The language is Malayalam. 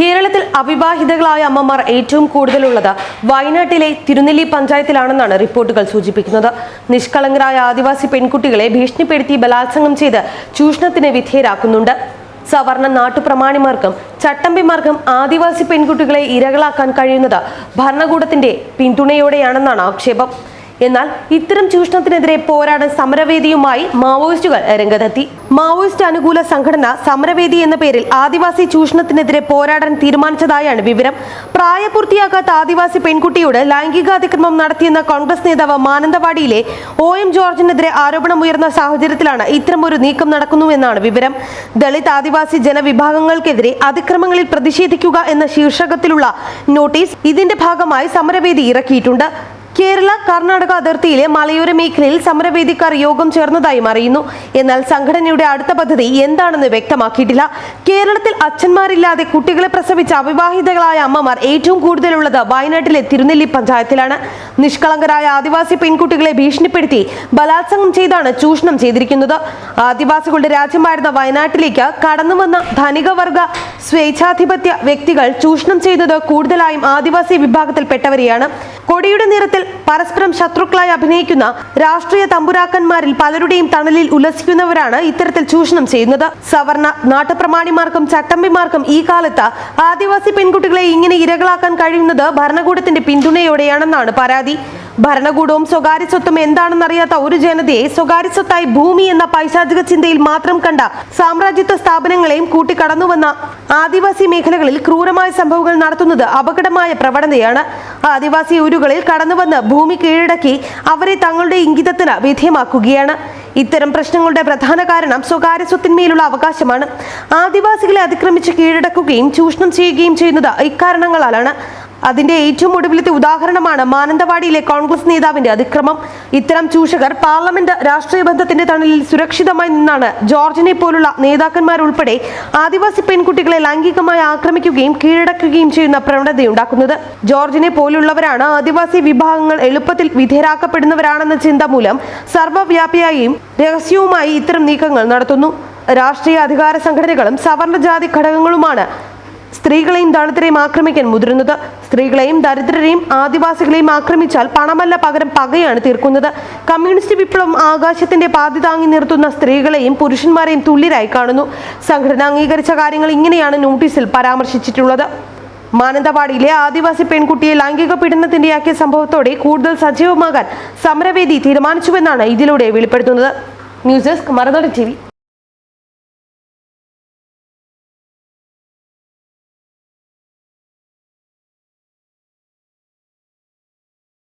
കേരളത്തിൽ അവിവാഹിതകളായ അമ്മമാർ ഏറ്റവും കൂടുതലുള്ളത് വയനാട്ടിലെ തിരുനെല്ലി പഞ്ചായത്തിലാണെന്നാണ് റിപ്പോർട്ടുകൾ സൂചിപ്പിക്കുന്നത്. നിഷ്കളങ്കരായ ആദിവാസി പെൺകുട്ടികളെ ഭീഷണിപ്പെടുത്തി ബലാത്സംഗം ചെയ്ത് ചൂഷണത്തിന് വിധേയരാക്കുന്നുണ്ട്. സവർണ നാട്ടുപ്രമാണിമാർക്കും ചട്ടമ്പിമാർക്കും ആദിവാസി പെൺകുട്ടികളെ ഇരകളാക്കാൻ കഴിയുന്നത് ഭരണകൂടത്തിന്റെ പിന്തുണയോടെയാണെന്നാണ് ആക്ഷേപം. എന്നാൽ ഇത്തരം ചൂഷണത്തിനെതിരെ പോരാടാൻ സമരവേദിയുമായി മാവോയിസ്റ്റുകൾ രംഗത്തെത്തി. മാവോയിസ്റ്റ് അനുകൂല സംഘടന സമരവേദി എന്ന പേരിൽ ആദിവാസി ചൂഷണത്തിനെതിരെ പോരാടാൻ തീരുമാനിച്ചതായാണ് വിവരം. പ്രായപൂർത്തിയാകാത്ത ആദിവാസി പെൺകുട്ടിയോട് ലൈംഗികാതിക്രമം നടത്തിയെന്ന കോൺഗ്രസ് നേതാവ് മാനന്തവാടിയിലെ ഒ എം ജോർജിനെതിരെ ആരോപണമുയർന്ന സാഹചര്യത്തിലാണ് ഇത്തരമൊരു നീക്കം നടക്കുന്നുവെന്നാണ് വിവരം. ദളിത് ആദിവാസി ജനവിഭാഗങ്ങൾക്കെതിരെ അതിക്രമങ്ങളിൽ പ്രതിഷേധിക്കുക എന്ന ശീർഷകത്തിലുള്ള നോട്ടീസ് ഇതിന്റെ ഭാഗമായി സമരവേദി ഇറക്കിയിട്ടുണ്ട്. കേരള കർണാടക അതിർത്തിയിലെ മലയോര മേഖലയിൽ സമരവേദിക്കാർ യോഗം ചേർന്നതായും അറിയുന്നു. എന്നാൽ സംഘടനയുടെ അടുത്ത പദ്ധതി എന്താണെന്ന് വ്യക്തമാക്കിയിട്ടില്ല. കേരളത്തിൽ അച്ഛന്മാരില്ലാതെ കുട്ടികളെ പ്രസവിച്ച അവിവാഹിതകളായ അമ്മമാർ ഏറ്റവും കൂടുതലുള്ളത് വയനാട്ടിലെ തിരുനെല്ലി പഞ്ചായത്തിലാണ്. നിഷ്കളങ്കരായ ആദിവാസി പെൺകുട്ടികളെ ഭീഷണിപ്പെടുത്തി ബലാത്സംഗം ചെയ്താണ് ചൂഷണം ചെയ്തിരിക്കുന്നത്. ആദിവാസികളുടെ രാജ്യമായിരുന്ന വയനാട്ടിലേക്ക് കടന്നുവന്ന ധനികവർഗ സ്വേച്ഛാധിപത്യ വ്യക്തികൾ ചൂഷണം ചെയ്തത് കൂടുതലായും ആദിവാസി വിഭാഗത്തിൽപ്പെട്ടവരെയാണ്. കൊടിയുടെ നിറത്തിൽ പരസ്പരം ശത്രുക്കളായി അഭിനയിക്കുന്ന രാഷ്ട്രീയ തമ്പുരാക്കന്മാരിൽ പലരുടെയും തണലിൽ ഉല്ലസിക്കുന്നവരാണ് ഇത്തരത്തിൽ ചൂഷണം ചെയ്യുന്നത്. സവർണ നാട്ടുപ്രമാണിമാർക്കും ചട്ടമ്പിമാർക്കും ഈ കാലത്ത് ആദിവാസി പെൺകുട്ടികളെ ഇങ്ങനെ ഇരകളാക്കാൻ കഴിയുന്നത് ഭരണകൂടത്തിന്റെ പിന്തുണയോടെയാണെന്നാണ് പരാതി. ഭരണകൂടവും സ്വകാര്യ സ്വത്തും എന്താണെന്നറിയാത്ത ഒരു ജനതയെ സ്വകാര്യ സ്വത്തായി ഭൂമി എന്ന പൈശാചിക ചിന്തയിൽ മാത്രം കണ്ട സാമ്രാജ്യത്വ സ്ഥാപനങ്ങളെയും കൂട്ടിക്കടന്നുവന്ന ആദിവാസി മേഖലകളിൽ ക്രൂരമായ സംഭവങ്ങൾ നടത്തുന്നത് അപകടമായ പ്രവണതയാണ്. ആദിവാസി ഊരുകളിൽ കടന്നുവന്ന് ഭൂമി കീഴടക്കി അവരെ തങ്ങളുടെ ഇംഗിതത്തിന് വിധേയമാക്കുകയാണ്. ഇത്തരം പ്രശ്നങ്ങളുടെ പ്രധാന കാരണം സ്വകാര്യ സ്വത്തിന്മേലുള്ള അവകാശമാണ്. ആദിവാസികളെ അതിക്രമിച്ച് കീഴടക്കുകയും ചൂഷണം ചെയ്യുകയും ചെയ്യുന്നത് ഇക്കാരണങ്ങളാലാണ്. അതിന്റെ ഏറ്റവും ഒടുവിലത്തെ ഉദാഹരണമാണ് മാനന്തവാടിയിലെ കോൺഗ്രസ് നേതാവിന്റെ അതിക്രമം. ഇത്തരം ചൂഷകർ പാർലമെന്റ് രാഷ്ട്രീയ ബന്ധത്തിന്റെ തണലിൽ സുരക്ഷിതമായി നിന്നാണ്. ജോർജിനെ പോലുള്ള നേതാക്കന്മാരുൾപ്പെടെ ആദിവാസി പെൺകുട്ടികളെ ലൈംഗികമായി ആക്രമിക്കുകയും കീഴടക്കുകയും ചെയ്യുന്ന പ്രവണതയുണ്ടാക്കുന്നത്. ജോർജിനെ പോലുള്ളവരാണ് ആദിവാസി വിഭാഗങ്ങൾ എളുപ്പത്തിൽ വിധേയരാക്കപ്പെടുന്നവരാണെന്ന ചിന്ത മൂലം സർവവ്യാപിയായും രഹസ്യവുമായി ഇത്തരം നീക്കങ്ങൾ നടത്തുന്നു. രാഷ്ട്രീയ അധികാര സംഘടനകളും സവർണ ജാതി ഘടകങ്ങളുമാണ് സ്ത്രീകളെയും ദളിതരെയും ആക്രമിക്കാൻ മുതിരുന്നത്. സ്ത്രീകളെയും ദരിദ്രരെയും ആദിവാസികളെയും ആക്രമിച്ചാൽ പണമല്ല പകരം പകയാണ് തീർക്കുന്നത്. കമ്മ്യൂണിസ്റ്റ് വിപ്ലവം ആകാശത്തിന്റെ പാതി താങ്ങി നിർത്തുന്ന സ്ത്രീകളെയും പുരുഷന്മാരെയും തുല്യരായി കാണുന്നു. സംഘടന അംഗീകരിച്ച കാര്യങ്ങൾ ഇങ്ങനെയാണ് നോട്ടീസിൽ പരാമർശിച്ചിട്ടുള്ളത്. മാനന്തവാടിയിലെ ആദിവാസി പെൺകുട്ടിയെ ലൈംഗിക പീഡനത്തിന്റെയാക്കിയ സംഭവത്തോടെ കൂടുതൽ സജീവമാകാൻ സമരവേദി തീരുമാനിച്ചുവെന്നാണ് ഇതിലൂടെ വെളിപ്പെടുത്തുന്നത്. News desk മറുനാട് T